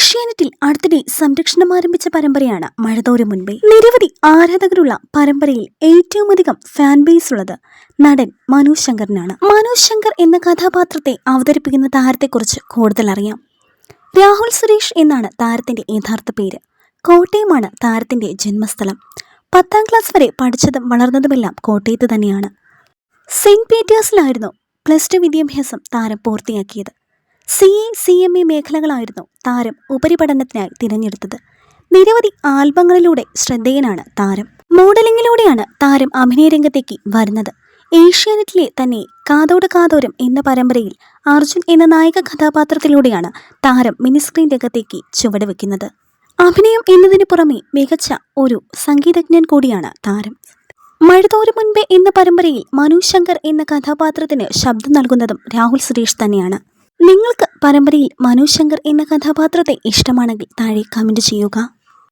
ഏഷ്യാനെറ്റിൽ അടുത്തിടെ സംരക്ഷണം ആരംഭിച്ച പരമ്പരയാണ് മഴതോര മുൻപേ നിരവധി ആരാധകരുള്ള പരമ്പരയിൽ ഏറ്റവും അധികം ഫാൻ ബേസ് ഉള്ളത് നടൻ മനു ശങ്കറിനാണ്. മനു ശങ്കർ എന്ന കഥാപാത്രത്തെ അവതരിപ്പിക്കുന്ന താരത്തെക്കുറിച്ച് കൂടുതൽ അറിയാം. രാഹുൽ സുരേഷ് എന്നാണ് താരത്തിന്റെ യഥാർത്ഥ പേര്. കോട്ടയമാണ് താരത്തിന്റെ ജന്മസ്ഥലം. പത്താം ക്ലാസ് വരെ പഠിച്ചതും വളർന്നതുമെല്ലാം കോട്ടയത്ത് തന്നെയാണ്. സെയിന്റ് പീറ്റേഴ്സിലായിരുന്നു പ്ലസ് ടു വിദ്യാഭ്യാസം താരം പൂർത്തിയാക്കിയത്. C A C M E മേഖലകളായിരുന്നു താരം ഉപരിപഠനത്തിനായി തിരഞ്ഞെടുത്തത്. നിരവധി ആൽബങ്ങളിലൂടെ ശ്രദ്ധേയനാണ് താരം. മോഡലിംഗിലൂടെയാണ് താരം അഭിനയ രംഗത്തേക്ക് വരുന്നത്. ഏഷ്യാനെറ്റിലെ തന്നെ കാതോട് കാതോരം എന്ന പരമ്പരയിൽ അർജുൻ എന്ന നായക കഥാപാത്രത്തിലൂടെയാണ് താരം മിനിസ്ക്രീൻ രംഗത്തേക്ക് ചുവടുവെക്കുന്നത്. അഭിനയം എന്നതിന് പുറമെ മികച്ച ഒരു സംഗീതജ്ഞൻ കൂടിയാണ് താരം. മഴതോരു മുൻപേ എന്ന പരമ്പരയിൽ മനു ശങ്കർ എന്ന കഥാപാത്രത്തിന് ശബ്ദം നൽകുന്നതും രാഹുൽ സുരേഷ് തന്നെയാണ്. നിങ്ങൾക്ക് പരമ്പരയിൽ മനു ശങ്കർ എന്ന കഥാപാത്രത്തെ ഇഷ്ടമാണെങ്കിൽ താഴെ കമന്റ് ചെയ്യുക.